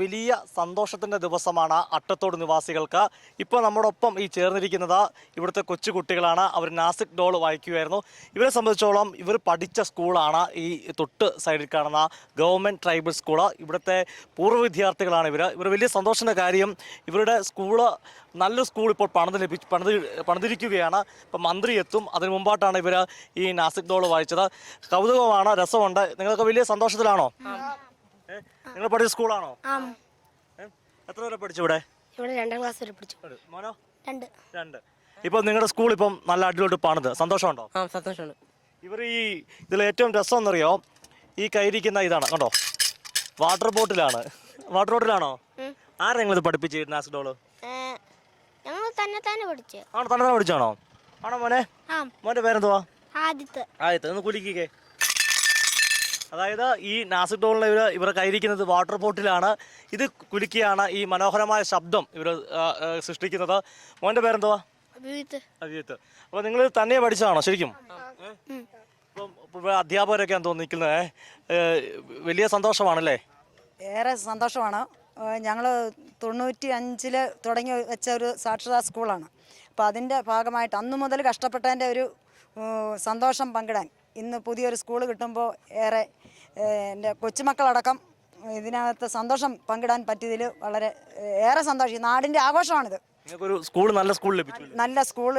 വലിയ സന്തോഷത്തിന്റെ ദിവസമാണ് അട്ടത്തോട് നിവാസികൾക്ക്. ഇപ്പോൾ നമ്മോടൊപ്പം ഈ ചേർന്നിരിക്കുന്നത് ഇവിടുത്തെ കൊച്ചു കുട്ടികളാണ്. അവർ നാസിക് ഡോൾ വായിക്കുമായിരുന്നു ഇവരെ സംബന്ധിച്ചോളം ഇവർ പഠിച്ച സ്കൂളാണ് ഈ തൊട്ട് സൈഡിൽ കാണുന്ന ഗവൺമെന്റ് ട്രൈബൽ സ്കൂൾ ഇവിടുത്തെ പൂർവ വിദ്യാർത്ഥികളാണ് ഇവർ ഇവർ വലിയ സന്തോഷത്തിന്റെ കാര്യം ഇവരുടെ സ്കൂൾ നല്ലൊരു സ്കൂൾ ഇപ്പോൾ പണിത് ലഭിച്ച് പണിത് പണിതിരിക്കുകയാണ്. ഇപ്പം മന്ത്രി എത്തും. അതിന് മുമ്പായിട്ടാണ് ഇവർ ഈ നാസിക് ഡോൾ വായിച്ചത്. കൗതുകമാണ് രസമുണ്ട്. നിങ്ങൾക്ക് വലിയ സന്തോഷത്തിലാണോ? നിങ്ങൾ പഠിച്ച സ്കൂളാണോ? ആം. എത്ര വരെ പഠിച്ചു ഇവിടെ? ഇവിടെ രണ്ടാം ക്ലാസ് വരെ പഠിച്ചു. മോനോ? രണ്ട്. രണ്ട്. ഇപ്പൊ നിങ്ങളുടെ സ്കൂൾ ഇപ്പം നല്ല അടിപൊളി പണിത് സന്തോഷമുണ്ടോ? ആ സന്തോഷമാണ്. ഇവർ ഈ ഇതിൽ ഏറ്റവും രസം എന്നറിയോ ഈ കയ്യിരിക്കുന്ന ഇതാണ്. കണ്ടോ? വാട്ടർ ബോട്ടിലാണ്. വാട്ടർ ബോട്ടിലാണോ? ആരാ നിങ്ങൾ ഇത് പഠിപ്പിച്ചിരുന്ന ആസിഡോൾ ഞങ്ങൾ തന്നെ തന്നെ പഠിച്ചു. ആണോ തന്നെ തന്നെ പഠിച്ചാണോ ആണോ മോനെ? ആം. മോന്റെ പേരെന്തുവാ? ആദിത്യ ആദിത്യ ഒന്ന് കുലിക്കേ അതായത് ഈ നാസിക് ഡോളിൽ ഇവർ ഇവരെ കയ്യിരിക്കുന്നത് വാട്ടർ ബോട്ടിലാണ്. ഇത് കുലുക്കിയാണ് ഈ മനോഹരമായ ശബ്ദം ഇവർ സൃഷ്ടിക്കുന്നത്. മോന്റെ പേരെന്തുവാ? അഭിജിത്ത്. അപ്പോൾ നിങ്ങൾ തന്നെ പഠിച്ചതാണോ ശരിക്കും? അധ്യാപകരൊക്കെ ഇപ്പം തോന്നുന്നു നിൽക്കുന്നത് വലിയ സന്തോഷമാണല്ലേ? ഏറെ സന്തോഷമാണ്. ഞങ്ങൾ തൊണ്ണൂറ്റി അഞ്ചിൽ തുടങ്ങി വെച്ച ഒരു സാക്ഷരതാ സ്കൂളാണ്. അപ്പോൾ അതിന്റെ ഭാഗമായിട്ട് അന്നു മുതൽ കഷ്ടപ്പെട്ടതിന്റെ ഒരു സന്തോഷം പങ്കിടാൻ. ഇന്ന് പുതിയൊരു സ്കൂൾ കിട്ടുമ്പോൾ ഏറെ എന്റെ കൊച്ചുമക്കളടക്കം ഇതിനകത്ത് സന്തോഷം പങ്കിടാൻ പറ്റിയതിൽ വളരെ ഏറെ സന്തോഷം. ഈ നാടിന്റെ ആഘോഷമാണിത്. നിങ്ങൾക്കൊരു സ്കൂൾ നല്ല സ്കൂൾ ലഭിച്ചു നല്ല സ്കൂൾ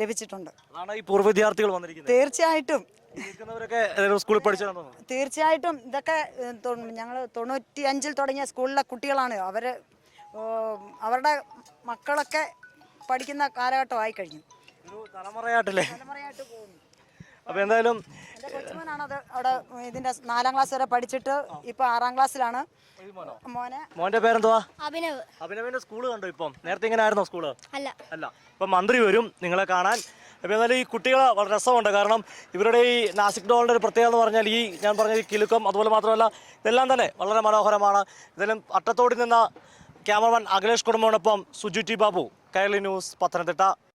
ലഭിച്ചിട്ടുണ്ട്. അതാണ് ഈ പൂർവ വിദ്യാർത്ഥികൾ വന്നിരിക്കുന്നത്. തീർച്ചയായിട്ടും. ഏതെങ്കിലും സ്കൂളിൽ പഠിച്ചതാണെന്ന് തോന്നുന്നു. തീർച്ചയായിട്ടും ഇതൊക്കെ ഞങ്ങൾ തൊണ്ണൂറ്റി അഞ്ചിൽ തുടങ്ങിയ സ്കൂളിലെ കുട്ടികളാണ്. അവർ അവരുടെ മക്കളൊക്കെ പഠിക്കുന്ന കാലഘട്ടമായി കഴിഞ്ഞു ഒരു തലമുറയായിട്ടല്ലേ? തലമുറയായിട്ട് പോകുന്നു. അപ്പോൾ എന്തായാലും അവിടെ ഇതിന്റെ നാലാം ക്ലാസ് വരെ പഠിച്ചിട്ട് ഇപ്പൊ ആറാം ക്ലാസ്സിലാണ്. മോനെ. മോന്റെ പേരെന്തുവാ? അഭിനവ്. അഭിനവിന്റെ സ്കൂൾ കണ്ടോ ഇപ്പം? നേരത്തെ ഇങ്ങനെ ആയിരുന്നോ സ്കൂൾ? അല്ല. അല്ല. ഇപ്പൊ മന്ത്രി വരും നിങ്ങളെ കാണാൻ. അപ്പോൾ എന്നാലും ഈ കുട്ടികൾ വളരെ രസമുണ്ട്. കാരണം ഇവരുടെ ഈ നാസിക് ഡോളിന്റെ ഒരു പ്രത്യേകത എന്ന് പറഞ്ഞാൽ ഈ ഞാൻ പറഞ്ഞ ഈ കിലുക്കം അതുപോലെ മാത്രമല്ല ഇതെല്ലാം തന്നെ വളരെ മനോഹരമാണ്. ഇതെല്ലാം അട്ടത്തോടി നിന്ന ക്യാമറമാൻ അഖിലേഷ് കുടുംബത്തിനൊപ്പം സുജു ടി ബാബു കേരളി ന്യൂസ് പത്തനംതിട്ട.